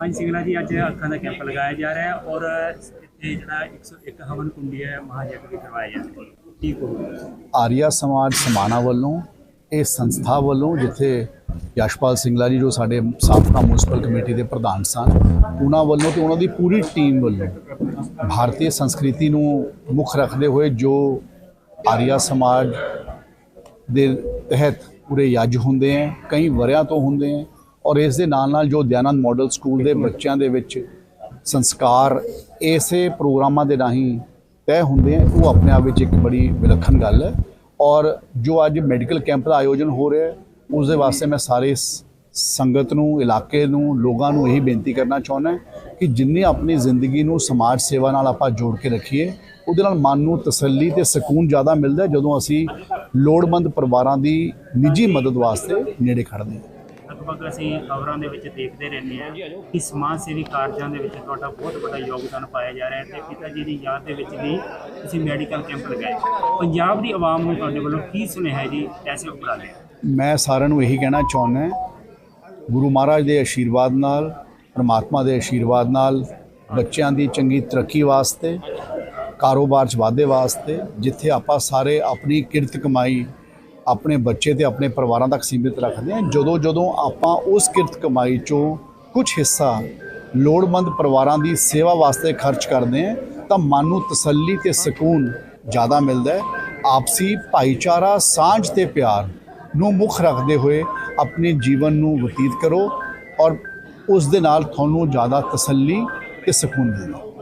ਪੰਜ ਸਿੰਗਲਾ ਜੀ, ਅੱਜ ਅੱਖਾਂ ਦਾ ਕੈਂਪ ਲਗਾਇਆ ਜਾ ਰਿਹਾ ਹੈ ਔਰ ਇੱਥੇ ਜਿਹੜਾ 101 ਹਵਨ ਕੁੰਡੀ ਹੈ ਮਹਾਯਗ ਵੀ ਕਰਵਾਇਆ ਜਾ ਰਿਹਾ ਹੈ ਠੀਕ ਹੋ ਆਰੀਆ ਸਮਾਜ ਸਮਾਣਾ ਵੱਲੋਂ, ਇਹ ਸੰਸਥਾ ਵੱਲੋਂ, ਜਿੱਥੇ ਯਸ਼ਪਾਲ ਸਿੰਘਲਾ ਜੀ ਜੋ ਸਾਡੇ ਸਾਬਕਾ ਮਿਊਨਿਸਪਲ ਕਮੇਟੀ ਦੇ ਪ੍ਰਧਾਨ ਸਨ, ਉਹਨਾਂ ਵੱਲੋਂ ਤੇ ਉਹਨਾਂ ਦੀ ਪੂਰੀ ਟੀਮ ਵੱਲੋਂ ਭਾਰਤੀ ਸੰਸਕ੍ਰਿਤੀ ਨੂੰ ਮੁੱਖ ਰੱਖਦੇ ਹੋਏ ਜੋ ਆਰੀਆ ਸਮਾਜ ਦੇ ਤਹਿਤ ਪੂਰੇ ਯੱਜ ਹੁੰਦੇ ਹੈ, ਕਈ ਵਰਿਆਂ ਤੋਂ ਹੁੰਦੇ ਹੈ ਔਰ ਇਸ ਦੇ ਨਾਲ ਨਾਲ ਜੋ ਦਿਆਨੰਦ ਮਾਡਲ ਸਕੂਲ ਦੇ ਬੱਚਿਆਂ ਦੇ ਵਿੱਚ ਸੰਸਕਾਰ ਇਸੇ ਪ੍ਰੋਗਰਾਮਾਂ ਦੇ ਰਾਹੀਂ ਤੈਅ ਹੁੰਦੇ ਹੈ ਉਹ ਆਪਣੇ ਆਪ ਵਿੱਚ ਇੱਕ ਬੜੀ ਵਿਲੱਖਣ ਗੱਲ ਹੈ। ਔਰ ਜੋ ਅੱਜ ਮੈਡੀਕਲ ਕੈਂਪ ਦਾ ਆਯੋਜਨ ਹੋ ਰਿਹਾ ਹੈ ਉਸ ਦੇ ਵਾਸਤੇ ਮੈਂ ਸਾਰੇ ਸੰਗਤ ਨੂੰ ਇਲਾਕੇ ਨੂੰ ਲੋਕਾਂ ਨੂੰ ਇਹੀ ਬੇਨਤੀ ਕਰਨਾ ਚਾਹੁੰਦਾ ਕਿ ਜਿੰਨੀ ਆਪਣੀ ਜ਼ਿੰਦਗੀ ਨੂੰ ਸਮਾਜ ਸੇਵਾ ਨਾਲ ਆਪਾਂ ਜੋੜ ਕੇ ਰੱਖੀਏ ਉਹਦੇ ਨਾਲ ਮਨ ਨੂੰ ਤਸੱਲੀ ਤੇ ਸਕੂਨ ਜ਼ਿਆਦਾ ਮਿਲਦਾ ਜਦੋਂ ਅਸੀਂ ਲੋੜਵੰਦ ਪਰਿਵਾਰਾਂ ਦੀ ਨਿੱਜੀ ਮਦਦ ਵਾਸਤੇ ਨੇੜੇ ਖੜਦੇ ਹਾਂ। ਲਗਭਗ ਅਸੀਂ ਖਬਰਾਂ ਦੇ ਵਿੱਚ ਦੇਖਦੇ ਰਹਿੰਦੇ ਹਾਂ ਕਿ ਸਮਾਜ ਸੇਵੀ ਕਾਰਜਾਂ ਦੇ ਵਿੱਚ ਤੁਹਾਡਾ ਬਹੁਤ ਵੱਡਾ ਯੋਗਦਾਨ ਪਾਇਆ ਜਾ ਰਿਹਾ ਹੈ ਤੇ ਪਿਤਾ ਜੀ ਦੀ ਯਾਦ ਦੇ ਵਿੱਚ ਵੀ ਤੁਸੀਂ ਮੈਡੀਕਲ ਕੈਂਪ ਲਗਾਏ। ਪੰਜਾਬ ਦੀ ਆਵਾਮ ਨੂੰ ਤੁਹਾਡੇ ਵੱਲੋਂ ਕੀ ਸੁਨੇਹਾ ਜੀ? ਐਸੇ ਉਪਰਾਲੇ। ਮੈਂ ਸਾਰਿਆਂ ਨੂੰ ਇਹੀ ਕਹਿਣਾ ਚਾਹੁੰਦਾ ਗੁਰੂ ਮਹਾਰਾਜ ਦੇ ਆਸ਼ੀਰਵਾਦ ਨਾਲ, ਪਰਮਾਤਮਾ ਦੇ ਆਸ਼ੀਰਵਾਦ ਨਾਲ, ਬੱਚਿਆਂ ਦੀ ਚੰਗੀ ਤਰੱਕੀ ਵਾਸਤੇ, ਕਾਰੋਬਾਰ 'ਚ ਵਾਧੇ ਵਾਸਤੇ, ਜਿੱਥੇ ਆਪਾਂ ਸਾਰੇ ਆਪਣੀ ਕਿਰਤ ਕਮਾਈ ਆਪਣੇ ਬੱਚੇ ਤੇ ਆਪਣੇ ਪਰਿਵਾਰਾਂ ਤੱਕ ਸੀਮਿਤ ਰੱਖਦੇ ਹਾਂ। ਜਦੋਂ ਜਦੋਂ ਆਪਾਂ ਉਸ ਕਿਰਤ ਕਮਾਈ 'ਚੋਂ ਕੁਝ ਹਿੱਸਾ ਲੋੜਵੰਦ ਪਰਿਵਾਰਾਂ ਦੀ ਸੇਵਾ ਵਾਸਤੇ ਖਰਚ ਕਰਦੇ ਹਾਂ, ਤਾਂ ਮਨ ਨੂੰ ਤਸੱਲੀ ਤੇ ਸਕੂਨ ਜ਼ਿਆਦਾ ਮਿਲਦਾ ਹੈ। ਆਪਸੀ ਭਾਈਚਾਰਾ, ਸਾਂਝ ਤੇ ਪਿਆਰ ਨੂੰ ਮੁੱਖ ਰੱਖਦੇ ਹੋਏ ਆਪਣੇ ਜੀਵਨ ਨੂੰ ਬਤੀਤ ਕਰੋ ਔਰ ਉਸ ਦੇ ਨਾਲ ਤੁਹਾਨੂੰ ਜ਼ਿਆਦਾ ਤਸੱਲੀ ਤੇ ਸਕੂਨ ਮਿਲਦਾ